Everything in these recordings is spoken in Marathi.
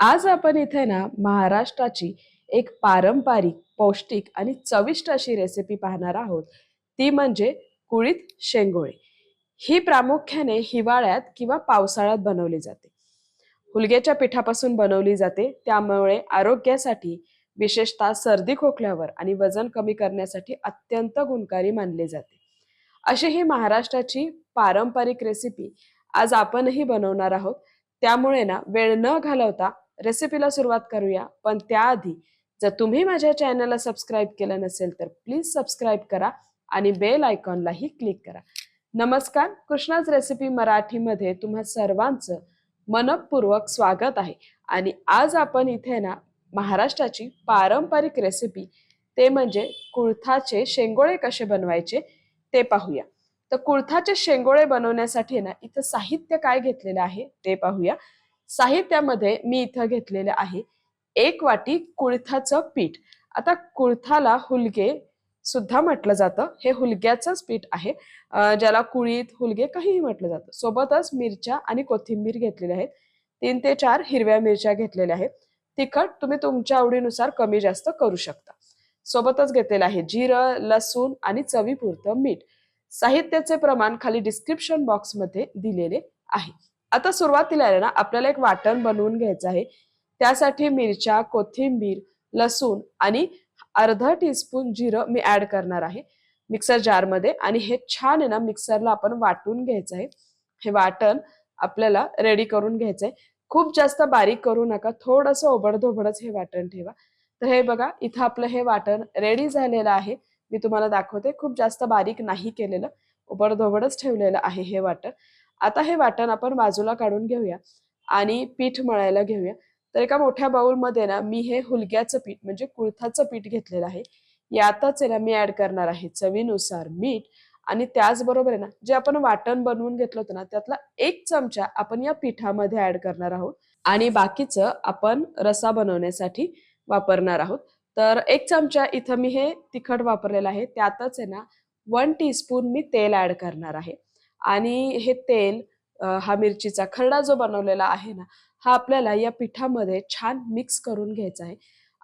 आज आपण इथे ना महाराष्ट्राची एक पारंपरिक पौष्टिक आणि चविष्ट अशी रेसिपी पाहणार आहोत. ती म्हणजे कुळीत शेंगोळे. ही प्रामुख्याने हिवाळ्यात किंवा पावसाळ्यात बनवली जाते. हुलग्याच्या पिठापासून बनवली जाते. त्यामुळे आरोग्यासाठी विशेषतः सर्दी खोकल्यावर आणि वजन कमी करण्यासाठी अत्यंत गुणकारी मानले जाते. अशी ही महाराष्ट्राची पारंपरिक रेसिपी आज आपणही बनवणार आहोत. त्यामुळे ना वेळ न घालवता रेसिपीला सुरुवात करूया. पण त्याआधी जर तुम्ही माझ्या चॅनलला सबस्क्राईब केलं नसेल तर प्लीज सबस्क्राईब करा आणि बेल आयकॉनलाही क्लिक करा. नमस्कार कृष्णाज रेसिपी मराठीमध्ये तुम्हा सर्वांचं मनपूर्वक स्वागत आहे. आणि आज आपण इथे ना महाराष्ट्राची पारंपरिक रेसिपी ते म्हणजे कुळथाचे शेंगोळे कसे बनवायचे ते पाहूया. तर कुळथाचे शेंगोळे बनवण्यासाठी ना इथं साहित्य काय घेतलेलं आहे ते पाहूया. साहित्यामध्ये मी इथं घेतलेलं आहे. एक वाटी कुळथाचं पीठ. आता कुळथाला हुलगे सुद्धा म्हटलं जातं. हे हुलग्याचंच पीठ आहे. ज्याला कुळीत हुलगे काहीही म्हटलं जातं. सोबतच मिरच्या आणि कोथिंबीर घेतलेल्या आहेत. तीन ते चार हिरव्या मिरच्या घेतलेल्या आहेत. तिखट तुम्ही तुमच्या आवडीनुसार कमी जास्त करू शकता. सोबतच घेतलेलं आहे जिरं लसूण आणि चवीपुरतं मीठ. साहित्याचे प्रमाण खाली डिस्क्रिप्शन बॉक्समध्ये दिलेले आहे. आता सुरुवातीला आहे ना आपल्याला एक वाटण बनवून घ्यायचं आहे. त्यासाठी मिरच्या कोथिंबीर लसूण आणि अर्धा टीस्पून जिरं मी ऍड करणार आहे मिक्सर जारमध्ये आणि हे छान आहे ना मिक्सरला आपण वाटून घ्यायचं आहे. हे वाटण आपल्याला रेडी करून घ्यायचं आहे खूप जास्त बारीक करू नका थोडंसं ओबडधोबडच हे वाटण ठेवा. तर हे बघा इथं आपलं हे वाटण रेडी झालेलं आहे. मी तुम्हाला दाखवते खूप जास्त बारीक नाही केलेलं ओबडधोबडच ठेवलेलं आहे हे वाटण. आता हे वाटण आपण बाजूला काढून घेऊया आणि पीठ मळायला घेऊया. तर एका मोठ्या बाऊलमध्ये ना मी हे हुलग्याचं पीठ म्हणजे कुळथाचं पीठ घेतलेलं आहे. यातच आहे ना मी ऍड करणार आहे चवीनुसार मीठ आणि त्याचबरोबर आहे ना जे आपण वाटण बनवून घेतलं होतं ना त्यातला एक चमचा आपण या पिठामध्ये ऍड करणार आहोत. आणि बाकीचं आपण रसा बनवण्यासाठी वापरणार आहोत. तर एक चमचा इथं मी हे तिखट वापरलेलं आहे. त्यातच आहे ना वन टीस्पून मी तेल ऍड करणार आहे. आणि हे तेल हा मिरचीचा खरडा जो बनवलेला आहे ना हा आपल्याला या पिठामध्ये छान मिक्स करून घ्यायचा आहे.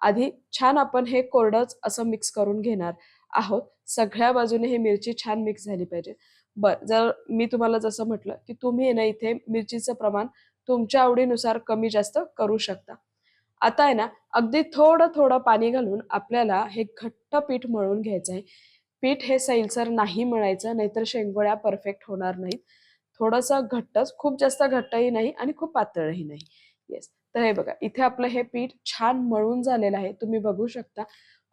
आधी छान आपण हे कोरडंच असं मिक्स करून घेणार आहोत. सगळ्या बाजूने हे मिरची छान मिक्स झाली पाहिजे. बर जर मी तुम्हाला जसं म्हटलं की तुम्ही ना इथे मिरचीचं प्रमाण तुमच्या आवडीनुसार कमी जास्त करू शकता. आता आहे ना अगदी थोडं थोडं पाणी घालून आपल्याला हे घट्ट पीठ मळून घ्यायचं आहे. पीठ हे सैलसर नाही मिळायचं नाहीतर शेंगोळ्या परफेक्ट होणार नाहीत. थोडंसं घट्टच खूप जास्त घट्टही नाही आणि खूप पातळही नाही. येस तर हे बघा इथे आपलं हे पीठ छान मळून झालेलं आहे. तुम्ही बघू शकता.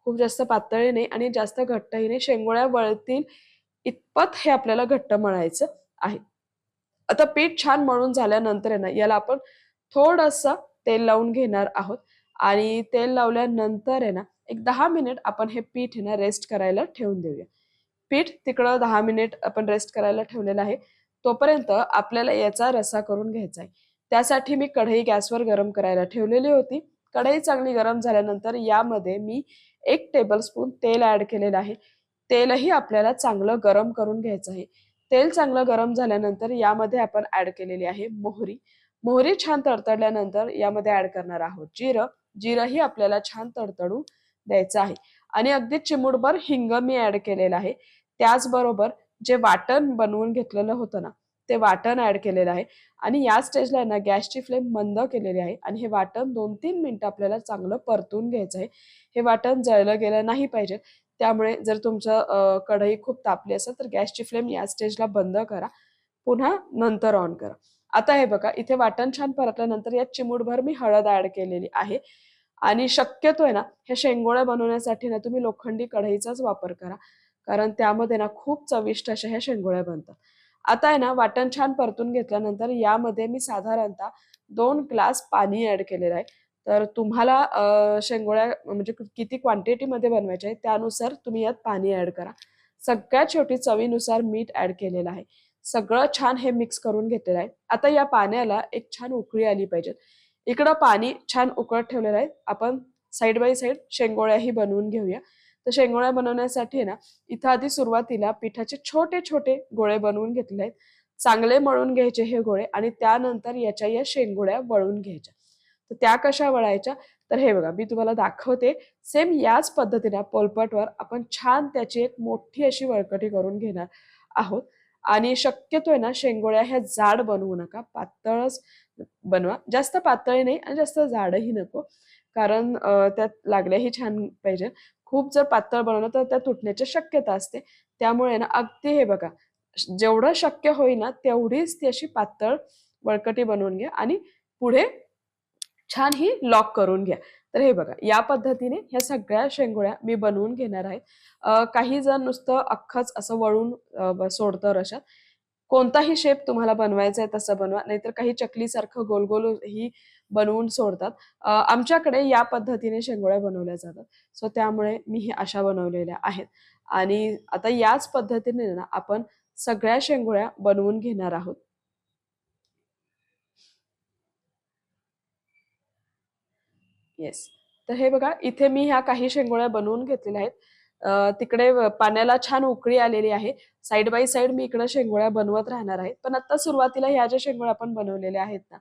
खूप जास्त पातळही नाही आणि जास्त घट्टही नाही. शेंगोळ्या वळतील इतपत हे आपल्याला घट्ट मळायचं आहे. आता पीठ छान मळून झाल्यानंतर आहे ना याला आपण थोडंसं तेल लावून घेणार आहोत. आणि तेल लावल्यानंतर आहे ना एक दहा मिनिट आपण हे पीठ ना रेस्ट करायला ठेवून देऊया. पीठ तिकडं दहा मिनिट आपण रेस्ट करायला ठेवलेलं आहे. तोपर्यंत आपल्याला याचा रसा करून घ्यायचा आहे. त्यासाठी मी कढई गॅसवर गरम करायला ठेवलेली होती. कढई चांगली गरम झाल्यानंतर यामध्ये मी एक टेबलस्पून तेल ऍड केलेलं आहे. तेलही आपल्याला चांगलं गरम करून घ्यायचं आहे. तेल चांगलं गरम झाल्यानंतर यामध्ये आपण ऍड केलेली आहे मोहरी. मोहरी छान तडतडल्यानंतर यामध्ये ऍड करणार आहोत जिरं. जिरंही आपल्याला छान तडतडून द्यायचं आहे. आणि अगदी चिमुडभर हिंग मी ऍड केलेलं आहे. त्याचबरोबर जे वाटण बनवून घेतलेलं होतं ना ते वाटण ऍड केलेलं आहे. आणि या स्टेजला ना गॅसची फ्लेम मंद केलेली आहे. आणि हे वाटण दोन तीन मिनिटं आपल्याला चांगलं परतून घ्यायचं आहे. हे वाटण जळलं गेलं नाही पाहिजे. त्यामुळे जर तुमचं कढई खूप तापली असेल तर गॅसची फ्लेम या स्टेजला बंद करा. पुन्हा नंतर ऑन करा. आता हे बघा इथे वाटण छान परतल्यानंतर यात चिमूटभर मी हळद ऍड केलेली आहे. आणि शक्यतो आहे ना हे शेंगोळ्या बनवण्यासाठी ना तुम्ही लोखंडी कढईचाच वापर करा. कारण त्यामध्ये ना खूप चविष्ट अशा ह्या शेंगोळ्या बनतात. आता आहे ना वाटण छान परतून घेतल्यानंतर यामध्ये मी साधारणतः दोन ग्लास पाणी ऍड केलेलं आहे. तर तुम्हाला शेंगोळ्या म्हणजे किती क्वांटिटीमध्ये बनवायच्या आहे त्यानुसार तुम्ही यात पाणी ऍड करा. सगळ्यात शेवटी चवीनुसार मीठ ऍड केलेलं आहे. सगळं छान हे मिक्स करून घेतलेलं आहे. आता या पाण्याला एक छान उकळी आली पाहिजे. इकडं पाणी छान उकळत ठेवलेलं आहे. आपण साईड बाय साईड शेंगोळ्याही बनवून घेऊया. तर शेंगोळ्या बनवण्यासाठी ना इथं आधी सुरुवातीला पिठाचे छोटे छोटे गोळे बनवून घेतले आहेत. चांगले मळून घ्यायचे हे गोळे आणि त्यानंतर याच्या या शेंगोळ्या वळून घ्यायच्या. तर त्या कशा वळायच्या? तर हे बघा मी तुम्हाला दाखवते. सेम याच पद्धतीने पोलपटवर आपण छान त्याची एक मोठी अशी वळकटी करून घेणार आहोत. आणि शक्यतो आहे ना शेंगोळ्या ह्या जाड बनवू नका. पातळच बनवा. जास्त पातळी नाही आणि जास्त जाडही नको. कारण त्यात लागल्याही छान पाहिजे. खूप जर पातळ बनवलं तर त्या तुटण्याची शक्यता असते. त्यामुळे ना अगदी हे बघा जेवढं शक्य होईल ना तेवढीच ती अशी पातळ वळकटी बनवून घ्या आणि पुढे छान ही लॉक करून घ्या. तर हे बघा या पद्धतीने ह्या सगळ्या शेंगोळ्या मी बनवून घेणार आहे. काही जण नुसतं अख्खच असं वळून सोडतं रशात. कोणताही शेप तुम्हाला बनवायचा आहे तसं बनवा नाहीतर काही चकलीसारखं गोल गोल ही बनवून सोडतात. आमच्याकडे या पद्धतीने शेंगोळ्या बनवल्या जातात. सो त्यामुळे मी हे अशा बनवलेल्या आहेत. आणि आता याच पद्धतीने ना आपण सगळ्या शेंगोळ्या बनवून घेणार आहोत. येस तर हे बघा इथे मी ह्या काही शेंगोळ्या बनवून घेतलेल्या आहेत. तिकडे पाण्याला छान उकळी आलेली आहे. साईड बाय साईड मी इकडे शेंगोळ्या बनवत राहणार आहे. पण आता सुरुवातीला ह्या ज्या शेंगोळ्या आपण बनवलेल्या आहेत ना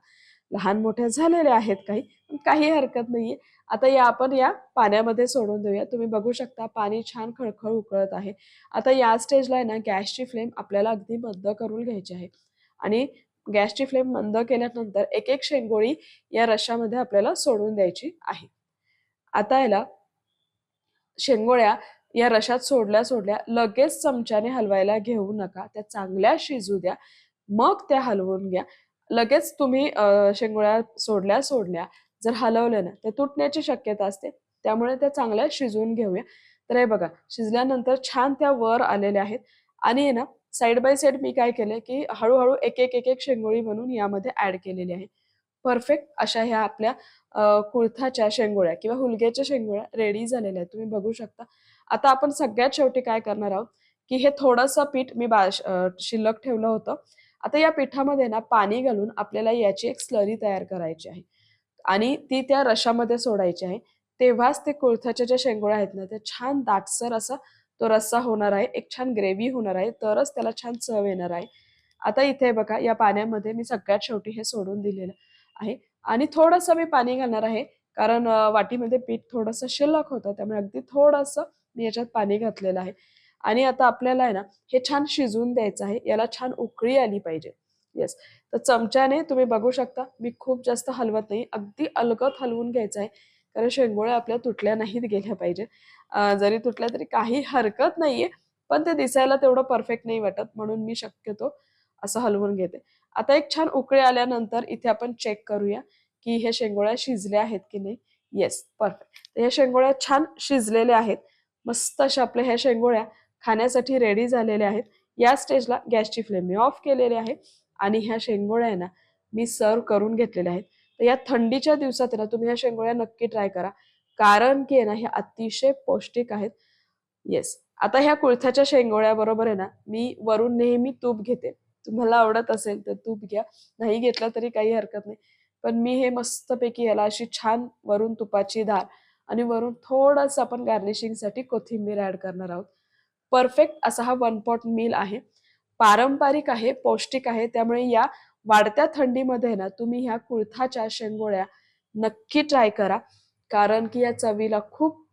लहान मोठ्या झालेल्या आहेत काही पण काही हरकत नाहीये. आता या आपण या पाण्यामध्ये सोडून देऊया. तुम्ही बघू शकता पाणी छान खळखळ उकळत आहे. आता या स्टेजला आहे ना गॅसची फ्लेम आपल्याला अगदी बंद करून घ्यायची आहे. आणि गॅसची फ्लेम मंद केल्यानंतर एक एक शेंगोळी या रशामध्ये आपल्याला सोडून द्यायची आहे. आता याला शेंगोळ्या या रशात सोडल्या सोडल्या लगेच चमच्याने हलवायला घेऊ नका. त्या चांगल्या शिजू द्या. मग त्या हलवून घ्या. लगेच तुम्ही शेंगोळ्या सोडल्या सोडल्या जर हलवल्या ना तर तुटण्याची शक्यता असते. त्यामुळे त्या चांगल्या शिजवून घेऊया. तर हे बघा शिजल्यानंतर छान त्या वर आलेल्या आहेत. आणि ना साईड बाय साईड मी काय केलंय की हळूहळू एक एक एक एक शेंगोळी म्हणून यामध्ये ऍड केलेली आहे. परफेक्ट अशा ह्या आपल्या कुळथाच्या शेंगोळ्या किंवा हुलग्याच्या शेंगोळ्या रेडी झालेल्या आहेत. तुम्ही बघू शकता. आता आपण सगळ्यात शेवटी काय करणार आहोत? की हे थोडंसं पीठ मी बा शिल्लक ठेवलं होतं. आता या पिठामध्ये ना पाणी घालून आपल्याला याची एक स्लरी तयार करायची आहे. आणि ती त्या रशामध्ये सोडायची आहे. तेव्हाच ते कुळथाच्या ज्या शेंगोळ्या आहेत ना त्या छान दाटसर असं तो रस्सा होणार आहे एक छान ग्रेव्ही होणार आहे तरच त्याला छान चव येणार आहे. आता इथे बघा या पाण्यामध्ये मी सगळ्यात शेवटी हे सोडून दिलेलं आहे. आणि थोडंसं मी पाणी घालणार आहे कारण वाटीमध्ये पीठ थोडंसं शिल्लक होतं त्यामुळे अगदी थोडंसं मी याच्यात पाणी घातलेलं आहे. आणि आता आपल्याला आहे ना हे छान शिजवून द्यायचं आहे याला छान उकळी आली पाहिजे. येस तर चमच्याने तुम्ही बघू शकता मी खूप जास्त हलवत नाही अगदी अलगत हलवून घ्यायचं आहे. कारण शेंगोळ्या आपल्या तुटल्या नाहीत गेल्या पाहिजे. जरी तुटल्या तरी काही हरकत नाहीये पण ते दिसायला तेवढं परफेक्ट नाही वाटत म्हणून मी शक्यतो असं हलवून घेते. आता एक छान उकळी आल्यानंतर इथे आपण चेक करूया की हे शेंगोळ्या शिजल्या आहेत की नाही. येस परफेक्ट तर ह्या शेंगोळ्या छान शिजलेल्या आहेत. मस्त अशा आपल्या ह्या शेंगोळ्या खाण्यासाठी रेडी झालेल्या आहेत. या स्टेजला गॅसची फ्लेम मी ऑफ केलेली आहे आणि ह्या शेंगोळ्या ना मी सर्व करून घेतलेल्या आहेत. तर या थंडीच्या दिवसात आहे ना तुम्ही ह्या शेंगोळ्या नक्की ट्राय करा. कारण की आहे ना हे अतिशय पौष्टिक आहेत. येस आता ह्या कुळथाच्या शेंगोळ्या बरोबर आहे ना मी वरून नेहमी तूप घेते. तुम्हाला आवडत असेल तर तूप घ्या. नाही घेतलं तरी काही हरकत नाही. पण मी हे मस्तपैकी याला अशी छान वरून तुपाची धार आणि वरून थोडंसं आपण गार्निशिंगसाठी कोथिंबीर ऍड करणार आहोत. परफेक्ट असा हा वन पॉट मील आहे. पारंपरिक आहे पौष्टिक आहे. त्यामुळे या वाढत्या थंडीमध्ये ना तुम्ही ह्या कुळथाच्या शेंगोळ्या नक्की ट्राय करा. कारण की या चवीला खूप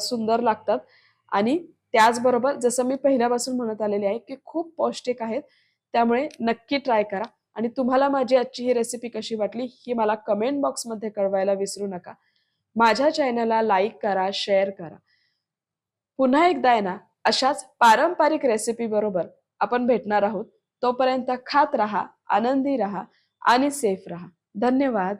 सुंदर लागतात. आणि त्याचबरोबर जसं मी पहिल्यापासून म्हणत आलेले आहे की खूप पौष्टिक आहेत त्यामुळे नक्की ट्राय करा. आणि तुम्हाला माझी आजची ही रेसिपी कशी वाटली ही मला कमेंट बॉक्समध्ये कळवायला विसरू नका. माझ्या चॅनलला लाईक करा शेअर करा. पुन्हा एकदा आहे ना अशाच पारंपरिक रेसिपी बरोबर आपण भेटणार आहोत. तोपर्यंत खात राहा. आनंदी राहा आणि सेफ राहा. धन्यवाद.